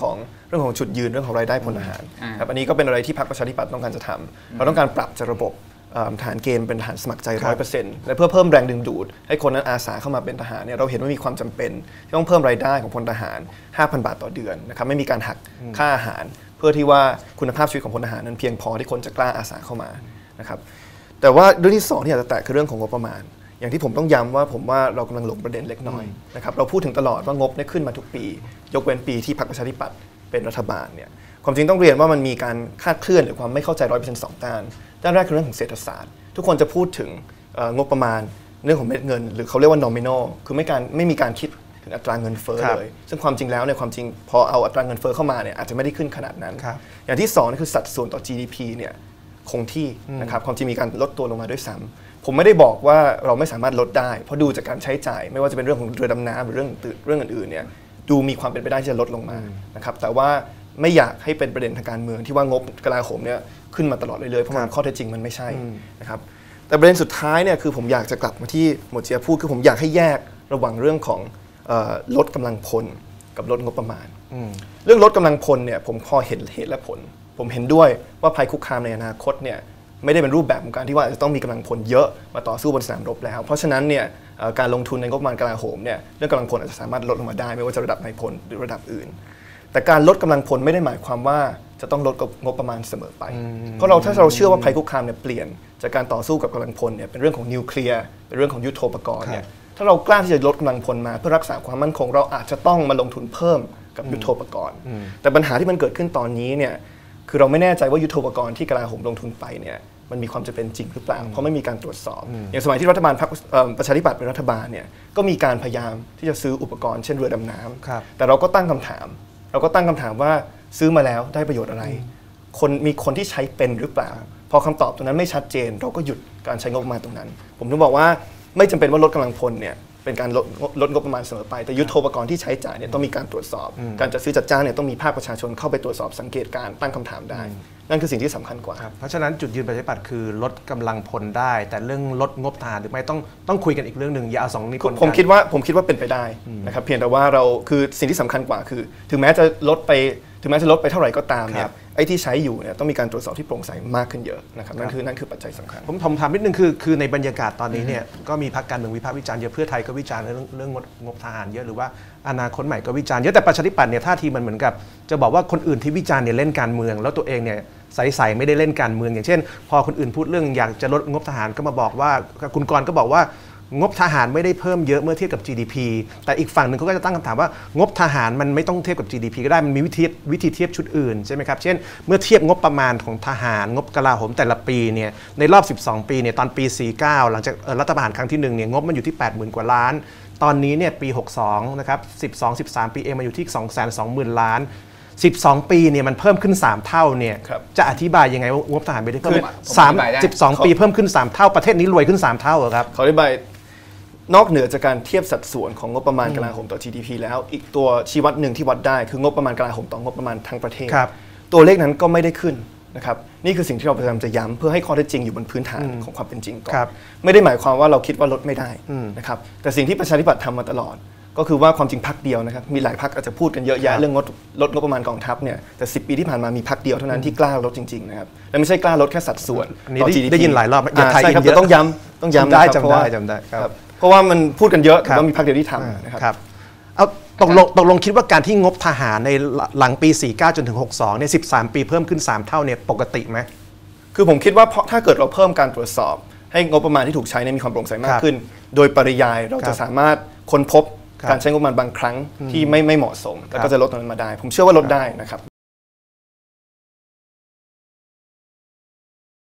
ของเรื่องของจุดยืนเรื่องของรายได้พลทหารอ่าครับอันนี้ก็เป็นอะไรที่พรรคประชาธิปัตย์ต้องการจะทำเราต้องการปรับจากระบบเอ่อทหารเกณฑ์เป็นทหารสมัครใจร้อยเปอร์เซ็นต์และเพื่อเพิ่มแรงดึงดูด ให้คนนั้นอาสาเข้ามาเป็นทหารเนี่ยเราเห็นว่ามีความจำเป็นที่ต้องเพิ่มรายได้ของพลทหาร 5,000 บาทต่อเดือนนะครับไม่มีการหักค่าอาหาร เพื่อที่ว่าคุณภาพชีวิตของพลทหารนั้นเพียงพอที่คนจะกล้าอาสาเข้ามานะครับแต่ว่าเรื่องที่สองที่อยากจะแตะคือเรื่องของงบประมาณ อย่างที่ผมต้องย้ำว่าผมว่าเรากำลังหลงประเด็นเล็กน้อยนะครับเราพูดถึงตลอดว่างบเนี่ยขึ้นมาทุกปี ยกเว้นปีที่พรรคประชาธิปัตย์เป็นรัฐบาลเนี่ยความจริงต้องเรียนว่ามันมีการคลาดเคลื่อนหรือความไม่เข้าใจร้อยเปอร์เซ็นต์สองด้านด้านแรกคือเรื่องของเศรษฐศาสตร์ ทุกคนจะพูดถึงเอ่องบประมาณเรื่องของเม็ดเงิน หรือเขาเรียกว่า nominal คือไม่การไม่มีการคิดถึงอัตราเงินเฟ้อครับเลย ซึ่งความจริงแล้วเนี่ยความจริงพอเอาอัตราเงินเฟ้อเข้ามาเนี่ยอาจจะไม่ได้ขึ้นขนาดนั้นครับอย่างที่สองนี่คือสัดส่วนต่อ GDP เนี่ย คงที่นะครับความจริงมีการลดตัวลงมาด้วยซ้ำผมไม่ได้บอกว่าเราไม่สามารถลดได้ เพราะดูจากการใช้จ่าย ไม่ว่าจะเป็นเรื่องของเรือดำน้ำหรือเรื่องอื่นเรื่องอื่นๆเนี่ยดูมีความเป็นไปได้ที่จะลดลงมานะครับแต่ว่าไม่อยากให้เป็นประเด็นทางการเมืองที่ว่างบกลาโหมเนี่ยขึ้นมาตลอดเลยๆเพราะมันข้อเท็จจริงมันไม่ใช่นะครับแต่ประเด็นสุดท้ายเนี่ยคือผมอยากจะกลับมาที่หมวดเจียพูดคือผมอยากให้แยกระหว่างเรื่องของเอ่อลดกำลังพลกับลดงบประมาณ เรื่องลดกำลังพลเนี่ยผมพอเห็นเหตุและผล ผมเห็นด้วยว่าภัยคุกคามในอนาคตเนี่ยไม่ได้เป็นรูปแบบของการที่ว่าจะต้องมีกำลังพลเยอะมาต่อสู้บนสนามรบแล้ว เพราะฉะนั้นเนี่ยเอ่อการลงทุนในงบประมาณกลาโหมเนี่ยเรื่องกำลังพลอาจจะสามารถลดลงมาได้ ไม่ว่าจะระดับนายพลหรือระดับอื่น แต่การลดกำลังพลไม่ได้หมายความว่าจะต้องลดงบประมาณเสมอไป เพราะเราถ้าเราเชื่อว่าภัยคุกคามเนี่ยเปลี่ยน จากการต่อสู้กับกำลังพลเนี่ยเป็นเรื่องของนิวเคลียร์เป็นเรื่องของยุทโธปกรณ์เนี่ยถ้าเรากล้าที่จะลดกำลังพลมาเพื่อรักษาความมั่นคง เราอาจจะต้องมาลงทุนเพิ่มกับยุทโธปกรณ์ แต่ปัญหาที่มันเกิดขึ้นตอนนี้เนี่ย คือเราไม่แน่ใจว่ายุทโธปกรณ์ที่กลาโหมลงทุนไปเนี่ยมันมีความจะเป็นจริงหรือเปล่า เพราะไม่มีการตรวจสอบ อย่างสมัยที่รัฐบาลพรรคเอ่อประชาธิปัตย์เป็นรัฐบาลเนี่ยก็มีการพยายามที่จะซื้ออุปกรณ์เช่นเรือดำน้ำครับแต่เราก็ตั้งคำถาม เราก็ตั้งคำถามว่าซื้อมาแล้วได้ประโยชน์อะไร คนมีคนที่ใช้เป็นหรือเปล่า พอคำตอบตรงนั้นไม่ชัดเจน เราก็หยุดการใช้งบประมาณตรงนั้น ผมถึงบอกว่าไม่จำเป็นว่าลดกำลังพลเนี่ย เป็นการลดลดงบประมาณเสมอไป แต่ยุทโธปกรณ์ที่ใช้จ่ายเนี่ยต้องมีการตรวจสอบ การจัดซื้อจัดจ้างเนี่ยต้องมีภาคประชาชนเข้าไปตรวจสอบสังเกตการณ์ตั้งคำถามได้ นั่นคือสิ่งที่สำคัญกว่า เพราะฉะนั้นจุดยืนประชาธิปัตย์คือลดกำลังพลได้ แต่เรื่องลดงบทหารหรือไม่ต้องต้องคุยกันอีกเรื่องหนึ่งอย่าเอาสองนี้ปนกันผมคิดว่าผมคิดว่าเป็นไปได้นะครับเพียงแต่ว่าเราคือสิ่งที่สำคัญกว่าคือ ถึงแม้จะลดไปถึงแม้จะลดไปเท่าไหร่ก็ตามเนี่ครัยบ ไอ้ที่ใช้อยู่เนี่ยต้องมีการตรวจสอบที่โปร่งใสมากขึ้นเยอะนะครับนั่นคือนั่นคือปัจจัยสำคัญ ผมผมถามนิดนึงคือคือในบรรยากาศตอนนี้เนี่ยก็มีพรรคการเมืองวิพากษ์วิจารณ์เยอะเพื่อไทยก็วิจารณ์เรื่องเรื่องงบงบทหารเยอะหรือว่าอนาคตใหม่ก็วิจารณ์เยอะแต่ประชาธิปัตย์เนี่ยท่าทีมันเหมือนกับ จะบอกว่าคนอื่นที่วิจารณ์เนี่ยเล่นการเมือง แล้วตัวเองเนี่ยใสๆไม่ได้เล่นการเมืองอย่างเช่น พอคนอื่นพูดเรื่องอยากจะลดงบทหารก็มาบอกว่าคุณกรณ์ก็บอกว่า งบทหารไม่ได้เพิ่มเยอะเมื่อเทียบกับ GDP แต่อีกฝั่งหนึ่งเขาก็จะตั้งคำถามว่างบทหารมันไม่ต้องเทียบกับ GDP ก็ได้มันมีวิธีวิธีเทียบชุดอื่นใช่ไหมครับเช่น เมื่อเทียบงบประมาณของทหาร งบกลาโหมแต่ละปีเนี่ยในรอบ 12 ปีเนี่ยตอนปี 49 หลังจากเอ่อรัฐประหารครั้งที่หนึ่งเนี่ยงบมันอยู่ที่ 80,000 กว่าล้าน ตอนนี้เนี่ยปี 62 นะครับ 12 13 ปีเองมาอยู่ที่ 220,000 ล้าน 12 ปีเนี่ยมันเพิ่มขึ้น 3 เท่าเนี่ยครับจะอธิบายยังไงว่างบทหารไม่ได้เพิ่มคือผมสามอธิบายได้12ปีเพิ่มขึ้น 3 เท่าประเทศนี้รวยขึ้น 3 เท่าเหรอครับขออธิบาย นอกเหนือจากการเทียบสัดส่วนของงบประมาณกลาโหมต่อ GDP แล้วอีกตัวชี้วัดหนึ่งที่วัดได้คืองบประมาณกลาโหมต่องบประมาณทั้งประเทศครับตัวเลขนั้นก็ไม่ได้ขึ้นนะครับนี่คือสิ่งที่เราพยายามจะย้ำเพื่อให้ข้อเท็จจริงอยู่บนพื้นฐานของความเป็นจริงก่อนครับไม่ได้หมายความว่าเราคิดว่าลดไม่ได้นะครับแต่สิ่งที่ประชาธิปัตย์ทำมาตลอด ก็คือว่าความจริงพักเดียวนะครับมีหลายพักอาจจะพูดกันเยอะคแยะรับเรื่องงดลดงบประมาณกองทัพเนี่ยแต่ 10 ปีที่ผ่านมามีพักเดียวเท่านั้นที่กล้าลดจริงๆนะครับและไม่ใช่กล้าลดแค่สัดส่วนอันนี้ต่อได้ GDP ได้ยินหลายรอบอย่าอ่าไทยใช่ครับอินเยอะแต่ต้องย้ำต้องย้ำจำได้นะครับจำเพราะได้ว่าจำได้ครับครับ เพราะว่ามันพูดกันเยอะครับแต่ว่ามีพักเดียวที่ทำนะครับครับเอาตกลงตกลงคิดว่าการที่งบทหารในหลังปี 49 จนถึง 62เนี่ย13 ปีเพิ่มขึ้น 3 เท่าเนี่ยปกติไหมคือผมคิดว่าเพราะถ้าเกิดเราเพิ่มการตรวจสอบ ให้งบประมาณที่ถูกใช้เนี่ยมีความโปร่งใสมาคกรับขึ้น โดยปริยายเราครัจะบสามารถค้นพบครับการใช้งบประมาณบางครั้งที่ไม่ไม่เหมาะสม แล้วก็จะลดตรงนั้นมาได้ ผมเชื่อว่าลดได้นะครับ